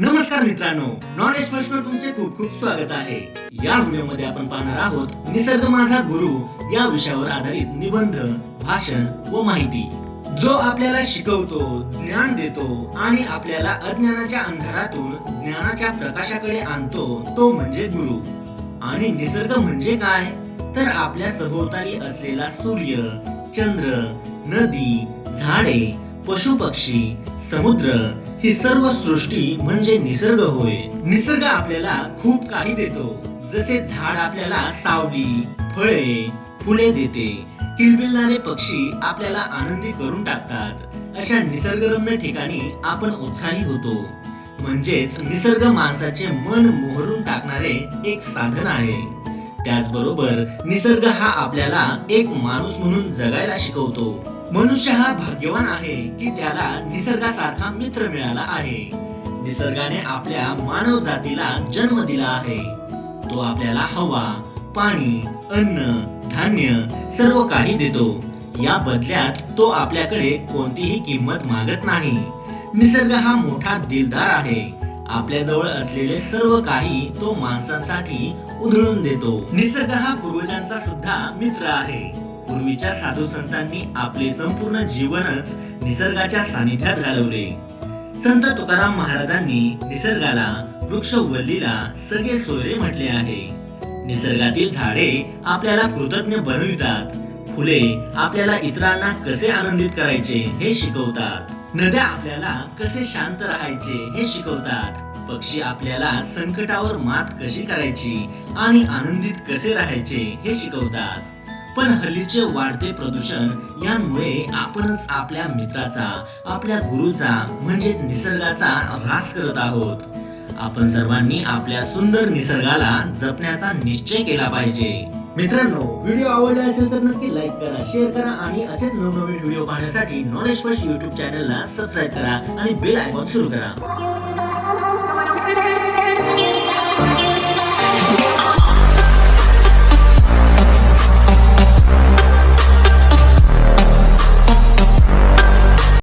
नमस्कार मित्रांनो non expert वर तुमचे खूप खूप स्वागत आहे. या व्हिडिओमध्ये आपण पाहणार आहोत निसर्ग माझा गुरु या विषयावर आधारित निबंध भाषण व माहिती. जो आपल्याला शिकवतो ज्ञान देतो आणि आपल्याला अज्ञानाच्या अंधारातून ज्ञानाच्या प्रकाशाकडे आणतो तो म्हणजे गुरु. आणि निसर्ग म्हणजे काय? तर आपल्या सभोवताली असलेला सूर्य चंद्र नदी झाडे पशु पक्षी समुद्र ही सर्व सृष्टी म्हणजे निसर्ग होय. निसर्ग आपल्याला खूप काही देतो. जसे झाड आपल्याला सावली फळे फुले देते. किलबिलणारे पक्षी आपल्याला आनंदी करून टाकतात. अशा निसर्गरम्य ठिकाणी आपण उत्साही होतो. म्हणजेच निसर्ग माणसाचे मन मोहरून टाकणारे एक साधन आहे. त्याचबरोबर निसर्ग हा आपल्याला एक माणूस म्हणून जगायला शिकवतो. मनुष्य हा भाग्यवान आहे की त्याला निसर्गासारखा मित्र मिळाला आहे. निसर्गाने आपल्या मानव जातीला जन्म दिला आहे. तो आपल्याला हवा पाणी अन्न धान्य सर्व काही देतो. या बदल्यात तो आपल्याकडे कोणतीही किंमत मागत नाही. निसर्ग हा मोठा दिलदार आहे. आपल्या जवळ असलेले सर्व काही तो माणसांसाठी उधळून देतो. निसर्ग हा पूर्वजांचा सुद्धा मित्र आहे. पूर्वीच्या साधू संतांनी आपले संपूर्ण जीवनच निसर्गाच्या सानिध्यात घालवले. संत तुकाराम महाराजांनी निसर्गाला वृक्ष वल्लीला सगळे सोयरे म्हटले आहे. निसर्गातील झाडे आपल्याला कृतज्ञ बनवितात. फुले आपल्याला इतरांना कसे आनंदित करायचे हे शिकवतात. नद्या आपल्याला कसे शांत राहायचे हे शिकवतात. पक्षी आपल्याला संकटावर मात कशी करायची आणि आनंदित कसे राहायचे हे शिकवतात. पण हल्लीचे वाढते प्रदूषण यामुळे आपणच आपल्या मित्राचा आपल्या गुरुचा म्हणजेच निसर्गाचा ऱ्हास करत आहोत. आपण सर्वांनी आपल्या सुंदर निसर्गाला जपण्याचा निश्चय केला पाहिजे. मित्रांनो व्हिडिओ आवडला असेल तर नक्की लाईक करा शेअर करा आणि असेच नवनवीन व्हिडिओ पाहण्यासाठी नॉलेज फर्स्ट युट्यूब चॅनलला सबस्क्राईब करा आणि बेल आयकॉन सुरू करा.